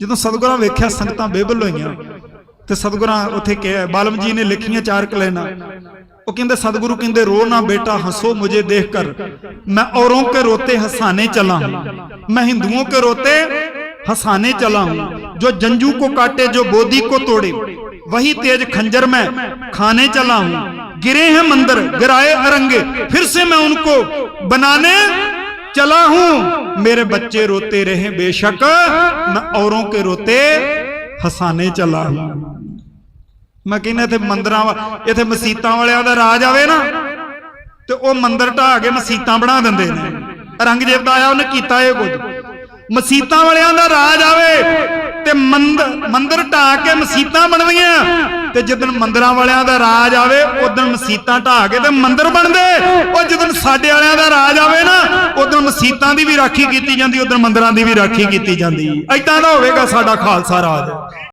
ਜਦੋਂ ਸਤਿਗੁਰਾਂ ਵੇਖਿਆ ਸੰਗਤਾਂ ਬੇਬਲ ਹੋਈਆਂ ਤੇ ਸਤਿਗੁਰਾਂ ਉੱਥੇ ਕਿਹਾ ਬਾਲਮ ਜੀ ਨੇ ਲਿਖੀਆਂ ਚਾਰ ਕਲੈਨਾ ਉਹ ਕਹਿੰਦੇ ਸਤਿਗੁਰੂ ਕਹਿੰਦੇ ਰੋ ਨਾ ਬੇਟਾ ਹੰਸੋ ਮੁਝੇ ਦੇਖ ਕਰ ਮੈਂ ਔਰੋਂ ਕੇ ਰੋਤੇ ਹਸਾਨੇ ਚਲਾ ਹੂੰ मैं हिंदुओं के रोते हंसाने चला हूं जो जंजू को काटे जो बोधी को तोड़े वही तेज खंजर में खाने चला हूं गिरे हैं मंदिर गिराए अरंगे फिर से मैं उनको बनाने चला हूं मेरे बच्चे रोते रहे बेशक मैं औरों के रोते हंसाने चला हूं ਮੈਂ ਕਹਿੰਦਾ ਇੱਥੇ ਮੰਦਰਾਂ ਵਾ ਇੱਥੇ ਮਸੀਤਾਂ ਵਾਲਿਆਂ ਦਾ ਰਾਜ ਆਵੇ ਨਾ ਤੇ ਉਹ ਮੰਦਰ ਢਾਹ ਕੇ ਮਸੀਤਾਂ ਬਣਾ ਦਿੰਦੇ ਨੇ ਰੰਗਜੀਤ ਦਾ ਆਇਆ ਉਹਨੇ ਕੀਤਾ ਇਹ ਕੁਝ ਮਸੀਤਾਂ ਵਾਲਿਆਂ ਦਾ ਰਾਜ ਆਵੇ ਤੇ ਮੰਦਰ ਮੰਦਰ ਢਾਹ ਕੇ ਮਸੀਤਾਂ ਬਣਦੀਆਂ। ਤੇ ਜਦੋਂ ਮੰਦਰਾਂ ਵਾਲਿਆਂ ਦਾ ਰਾਜ ਆਵੇ, ਉਦੋਂ ਮਸੀਤਾਂ ਢਾਹ ਕੇ ਤੇ ਮੰਦਰ ਬਣਦੇ। ਉਹ ਜਦੋਂ ਸਾਡੇ ਵਾਲਿਆਂ ਦਾ ਰਾਜ ਆਵੇ ਨਾ, ਉਦੋਂ ਮਸੀਤਾਂ ਦੀ ਵੀ ਰਾਖੀ ਕੀਤੀ ਜਾਂਦੀ, ਉਦੋਂ ਮੰਦਰਾਂ ਦੀ ਵੀ ਰਾਖੀ ਕੀਤੀ ਜਾਂਦੀ। ਐਦਾਂ ਦਾ ਹੋਵੇਗਾ ਸਾਡਾ ਖਾਲਸਾ ਰਾਜ।